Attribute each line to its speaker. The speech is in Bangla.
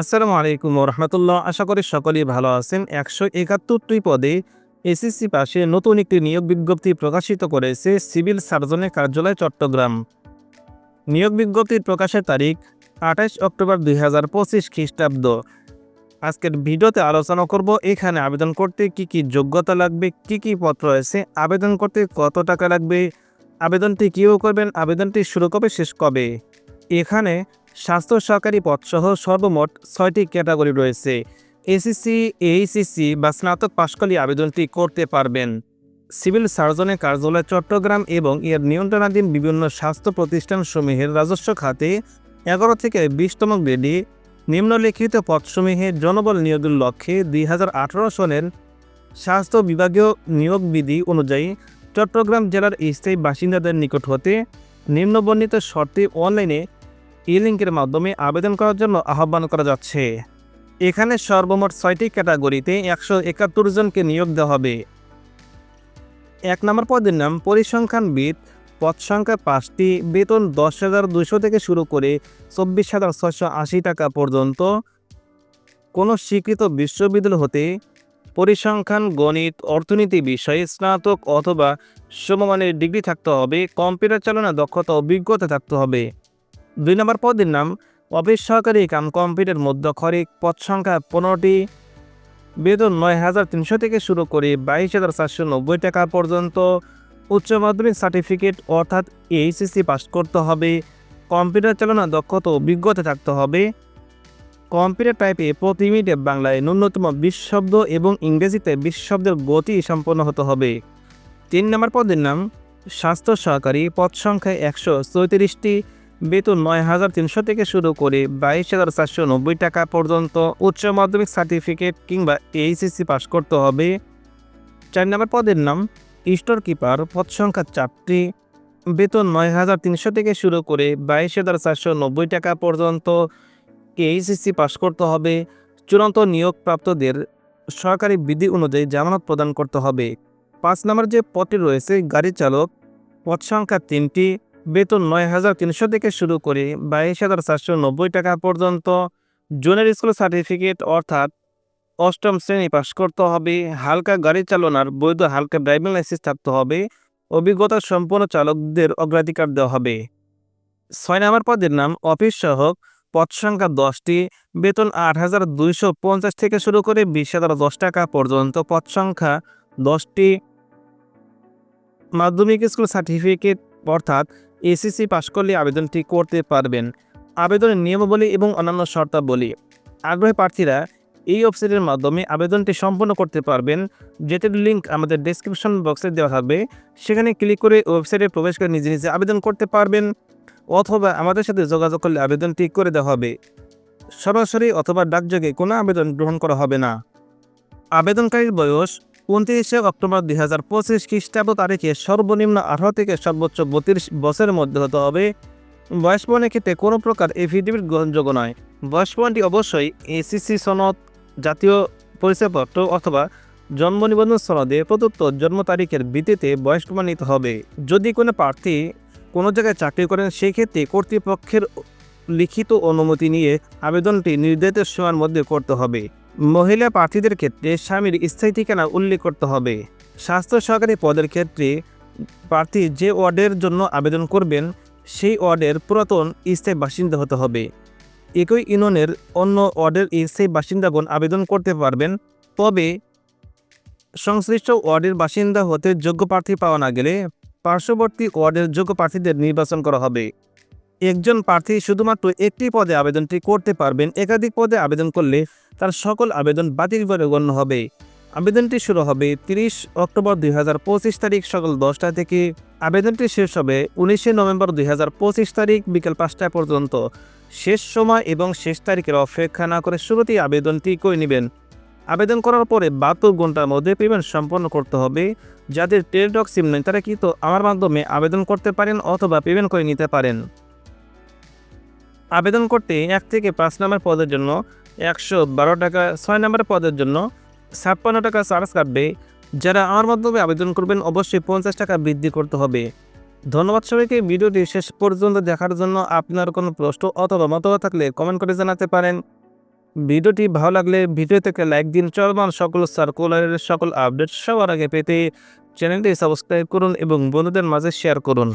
Speaker 1: আসসালামু আলাইকুম রহমতুল্লাহ আশা করি সকলেই ভালো আছেন। একশো একাত্তরটি পদে এসএসসি পাশে নতুন একটি নিয়োগ বিজ্ঞপ্তি প্রকাশিত করেছে সিভিল সার্জনের কার্যালয় চট্টগ্রাম। নিয়োগ বিজ্ঞপ্তির প্রকাশের তারিখ আঠাশ অক্টোবর দুই হাজার পঁচিশ খ্রিস্টাব্দ। আজকের ভিডিওতে আলোচনা করব এখানে আবেদন করতে কি কি যোগ্যতা লাগবে, কি কি পত্র রয়েছে, আবেদন করতে কত টাকা লাগবে, আবেদনটি কীভাবে করবেন, আবেদনটি শুরু কবে, শেষ কবে? এখানে স্বাস্থ্য সহকারী পদসহ সর্বমোট ছয়টি ক্যাটাগরি রয়েছে। এসিসি এইচএসসি বা স্নাতক পাশকালী আবেদনটি করতে পারবেন। সিভিল সার্জনের কার্যালয় চট্টগ্রাম এবং এর নিয়ন্ত্রণাধীন বিভিন্ন স্বাস্থ্য প্রতিষ্ঠানসমূহের রাজস্ব খাতে এগারো থেকে বিশতম গ্রেডে নিম্নলিখিত পদসমূহে জনবল নিয়োগের লক্ষ্যে দুই হাজার আঠারো সনের স্বাস্থ্য বিভাগীয় নিয়োগ বিধি অনুযায়ী চট্টগ্রাম জেলার স্থায়ী বাসিন্দাদের নিকট হতে নিম্নবর্ণিত শর্তে অনলাইনে ই লিঙ্কের মাধ্যমে আবেদন করার জন্য আহ্বান করা যাচ্ছে। এখানে সর্বমোট ছয়টি ক্যাটাগরিতে একশো একাত্তর জনকে নিয়োগ দেওয়া হবে। এক নম্বর পদের নাম পরিসংখ্যানবিদ। পদ সংখ্যা পাঁচটি। বেতন দশ হাজার দুশো থেকে শুরু করে চব্বিশ হাজার ছয়শো আশি টাকা পর্যন্ত। কোনো স্বীকৃত বিশ্ববিদ্যালয় হতে পরিসংখ্যান, গণিত, অর্থনীতি বিষয়ে স্নাতক অথবা সমমানের ডিগ্রি থাকতে হবে, কম্পিউটার চালনা দক্ষতা অভিজ্ঞতা থাকতে হবে। দুই নম্বর পদের নাম, অফিস সহকারী কাম কম্পিউটার মধ্যক্ষরিক পদ সংখ্যা পনেরোটি। বেতন নয় হাজার তিনশো থেকে শুরু করে বাইশ হাজার চারশো নব্বই টাকা পর্যন্ত। উচ্চ মাধ্যমিক সার্টিফিকেট অর্থাৎ এইচএসসি পাস করতে হবে। কম্পিউটার চালনা দক্ষতা অভিজ্ঞতা থাকতে হবে। কম্পিউটার টাইপে প্রতি মিনিটে বাংলায় ন্যূনতম বিশ শব্দ এবং ইংরেজিতে বিশ শব্দের গতি সম্পন্ন হতে হবে। তিন নম্বর পদের নাম, স্বাস্থ্য সহকারী পদ সংখ্যা একশো চৌত্রিশটি। বেতন নয় হাজার তিনশো থেকে শুরু করে বাইশ হাজার চারশো নব্বই টাকা পর্যন্ত উচ্চ মাধ্যমিক সার্টিফিকেট কিংবা এইচএসসি পাস করতে হবে। চার নম্বর পদের নাম, স্টোর কিপার, পদ সংখ্যা চারটি। বেতন নয় হাজার তিনশো থেকে শুরু করে বাইশ হাজার চারশো নব্বই টাকা পর্যন্ত এইচএসসি পাস করতে হবে। চূড়ান্ত নিয়োগপ্রাপ্তদের সরকারি বিধি অনুযায়ী জামানত প্রদান করতে হবে। পাঁচ নম্বর যে পদটি রয়েছে, গাড়ি চালক, পদ সংখ্যা তিনটি। বেতন নয় হাজার তিনশো থেকে শুরু করে বাইশ হাজার চারশো নব্বই টাকা পর্যন্ত। জুনিয়র স্কুল সার্টিফিকেট অর্থাৎ অষ্টম শ্রেণি পাশ করতে হবে, হালকা গাড়ি চালনার বৈধ হালকা ড্রাইভিং লাইসেন্স থাকতে হবে, অভিজ্ঞতা সম্পন্ন চালকদের অগ্রাধিকার দেওয়া হবে। ছয় নম্বর পদের নাম অফিস সহক পদ সংখ্যা দশটি, বেতন আট হাজার দুইশো পঞ্চাশ থেকে শুরু করে বিশ হাজার দশ টাকা পর্যন্ত। পদ সংখ্যা দশটি, মাধ্যমিক স্কুল সার্টিফিকেট অর্থাৎ এসএসসি পাশ করলে আবেদনটি করতে পারবেন। আবেদনের নিয়মাবলী এবং অন্যান্য শর্তাবলী। আগ্রহী প্রার্থীরা এই ওয়েবসাইটের মাধ্যমে আবেদনটি সম্পন্ন করতে পারবেন। যেটির লিঙ্ক আমাদের ডেসক্রিপশন বক্সে দেওয়া থাকবে। সেখানে ক্লিক করে ওয়েবসাইটে প্রবেশ করে নিজে নিজে আবেদন করতে পারবেন অথবা আমাদের সাথে যোগাযোগ করলে আবেদনটি করে দেওয়া হবে। সরাসরি অথবা ডাকযোগে কোনো আবেদন গ্রহণ করা হবে না। আবেদনকারীর বয়স উনত্রিশে অক্টোবর দুই হাজার পঁচিশ খ্রিস্টাব্দ তারিখে সর্বনিম্ন আঠারো থেকে সর্বোচ্চ বত্রিশ বছরের মধ্যে হতে হবে। বয়স পয়েন্টের ক্ষেত্রে কোনো প্রকার এফিডেভিট গ্রহণযোগ্য নয়। বয়স পয়েন্টটি অবশ্যই এসিসি সনদ, জাতীয় পরিচয়পত্র অথবা জন্ম নিবন্ধন সনদে প্রদত্ত জন্ম তারিখের ভিত্তিতে বয়স প্রমাণিত হবে। যদি কোনো প্রার্থী কোনো জায়গায় চাকরি করেন সেক্ষেত্রে কর্তৃপক্ষের লিখিত অনুমতি নিয়ে আবেদনটি নির্ধারিত সময়ের মধ্যে করতে হবে। মহিলা প্রার্থীদের ক্ষেত্রে স্বামীর স্থায়ী ঠিকানা উল্লেখ করতে হবে। স্বাস্থ্য সহকারী পদের ক্ষেত্রে প্রার্থী যে ওয়ার্ডের জন্য আবেদন করবেন, সেই ওয়ার্ডের পুরাতন স্থায়ী বাসিন্দা হতে হবে। একই ইউনিয়নের অন্য ওয়ার্ডের স্থায়ী বাসিন্দাগণ আবেদন করতে পারবেন, তবে সংশ্লিষ্ট ওয়ার্ডের বাসিন্দা হতে যোগ্য প্রার্থী পাওয়া না গেলে পার্শ্ববর্তী ওয়ার্ডের যোগ্য প্রার্থীদের নির্বাচন করা হবে। একজন প্রার্থী শুধুমাত্র একটি পদে আবেদনটি করতে পারবেন, একাধিক পদে আবেদন করলে তার সকল আবেদন বাতিল বলে গণ্য হবে। আবেদনটি শুরু হবে তিরিশ অক্টোবর দুই হাজার পঁচিশ তারিখ সকাল দশটা থেকে। আবেদনটি শেষ হবে উনিশে নভেম্বর দুই হাজার পঁচিশ তারিখ বিকেল পাঁচটা পর্যন্ত। শেষ সময় এবং শেষ তারিখের অপেক্ষা না করে শুরুতেই আবেদনটি করে নেবেন। আবেদন করার পরে বাহাত্তর ঘণ্টার মধ্যে পেমেন্ট সম্পন্ন করতে হবে। যাদের টেলিটক সিম নেই, তারা কিন্তু আমার মাধ্যমে আবেদন করতে পারেন অথবা পেমেন্ট করে নিতে পারেন। আবেদন করতে এক থেকে পাঁচ নম্বর পদের জন্য একশো বারো টাকা, ছয় নম্বর পদের জন্য ছাপ্পান্ন টাকা চার্জ কাটবে। যারা আমার মাধ্যমে আবেদন করবেন, অবশ্যই পঞ্চাশ টাকা বৃদ্ধি করতে হবে। ধন্যবাদ সবাইকে, ভিডিওটি শেষ পর্যন্ত দেখার জন্য আপনার কোনো প্রশ্ন অথবা মতামত থাকলে কমেন্ট করে জানাতে পারেন। ভিডিওটি ভালো লাগলে ভিডিও থেকে লাইক দিন, চলমান সকল সার্কুলারের সকল আপডেট সবার আগে পেতে চ্যানেলটি সাবস্ক্রাইব করুন এবং বন্ধুদের মাঝে শেয়ার করুন।